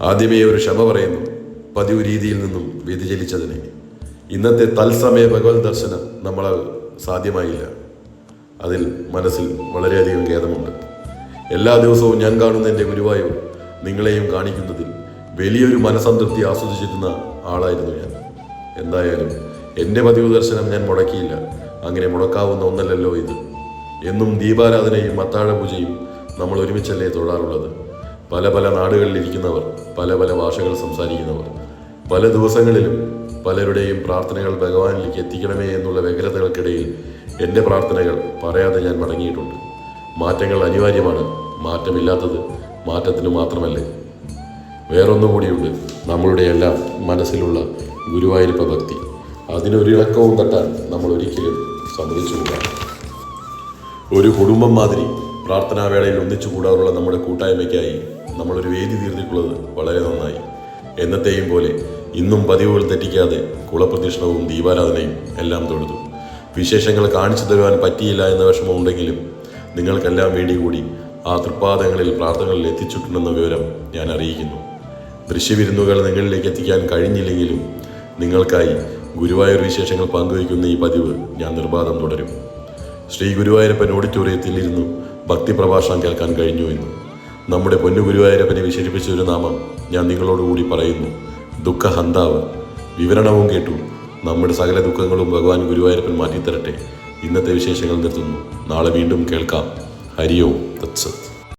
ആദ്യമേ ഒരു ക്ഷമ പറയുന്നു. പതിവ് രീതിയിൽ നിന്നും വ്യതിചലിച്ചതിന്. ഇന്നത്തെ തത്സമയ ഭഗവത് ദർശനം നമ്മൾ സാധ്യമായില്ല. അതിൽ മനസ്സിൽ വളരെയധികം ഖേദമുണ്ട്. എല്ലാ ദിവസവും ഞാൻ കാണുന്ന എന്റെ ഗുരുവായൂർ നിങ്ങളെയും കാണിക്കുന്നതിൽ വലിയൊരു മനസംതൃപ്തി ആസ്വദിച്ചിരുന്ന ആളായിരുന്നു ഞാൻ. എന്തായാലും എന്റെ പതിവ് ദർശനം ഞാൻ മുടക്കിയില്ല. അങ്ങനെ മുടക്കാവുന്ന ഒന്നല്ലല്ലോ ഇത്. എന്നും ദീപാരാധനയും അത്താഴപൂജയും നമ്മൾ ഒരുമിച്ചല്ലേ തൊഴാറുള്ളത്? പല പല നാടുകളിലിരിക്കുന്നവർ പല പല ഭാഷകൾ സംസാരിക്കുന്നവർ പല ദിവസങ്ങളിലും പലരുടെയും പ്രാർത്ഥനകൾ ഭഗവാനിലേക്ക് എത്തിക്കണമേ എന്നുള്ള വ്യഗ്രതകൾക്കിടയിൽ എന്റെ പ്രാർത്ഥനകൾ പറയാതെ ഞാൻ മടങ്ങിയിട്ടുണ്ട്. മാറ്റങ്ങൾ അനിവാര്യമാണ് മാറ്റമില്ലാത്തത് മാറ്റത്തിന് മാത്രമല്ലേ. വേറൊന്നും കൂടിയുണ്ട് നമ്മളുടെ എല്ലാം മനസ്സിലുള്ള ഗുരുവായൂരപ്പ ഭക്തി. അതിനൊരിളക്കവും തട്ടാൻ നമ്മൾ ഒരിക്കലും സമ്മതിച്ചുകൂടാ ഒരു കുടുംബം മാതിരി പ്രാർത്ഥനാ വേളയിൽ ഒന്നിച്ചു കൂടാറുള്ള നമ്മുടെ കൂട്ടായ്മയ്ക്കായി നമ്മളൊരു വേദി തീർന്നിട്ടുള്ളത് വളരെ നന്നായി. എന്നത്തെയും പോലെ ഇന്നും പതിവുകൾ തെറ്റിക്കാതെ കുളപ്രദക്ഷിണവും ദീപാരാധനയും എല്ലാം തൊഴുതു. വിശേഷങ്ങൾ കാണിച്ചു തരുവാൻ പറ്റിയില്ല എന്ന വിഷമമുണ്ടെങ്കിലും നിങ്ങൾക്കെല്ലാം വേണ്ടി കൂടി ആ തൃപ്പാദങ്ങളിൽ പ്രാർത്ഥനകളിൽ എത്തിച്ചിട്ടുണ്ടെന്ന വിവരം ഞാൻ അറിയിക്കുന്നു. ദൃശ്യവിരുന്നുകൾ നിങ്ങളിലേക്ക് എത്തിക്കാൻ കഴിഞ്ഞില്ലെങ്കിലും നിങ്ങൾക്കായി ഗുരുവായൂർ വിശേഷങ്ങൾ പങ്കുവയ്ക്കുന്ന ഈ പതിവ് ഞാൻ നിർബാധം തുടരും. ശ്രീ ഗുരുവായൂരപ്പൻ ഓഡിറ്റോറിയത്തിൽ ഇരുന്നു ഭക്തി പ്രഭാഷണം കേൾക്കാൻ കഴിഞ്ഞു എന്ന്. നമ്മുടെ പൊന്നു ഗുരുവായൂരപ്പനെ വിശേഷിപ്പിച്ച ഒരു നാമം ഞാൻ നിങ്ങളോടുകൂടി പറയുന്നു. ദുഃഖഹന്താവ്. വിവരണവും കേട്ടു. നമ്മുടെ സകല ദുഃഖങ്ങളും ഭഗവാൻ ഗുരുവായൂരപ്പൻ മാറ്റിത്തരട്ടെ. ഇന്നത്തെ വിശേഷങ്ങൾ നിർത്തുന്നു. നാളെ വീണ്ടും കേൾക്കാം. ഹരിയോ. തത്സത്.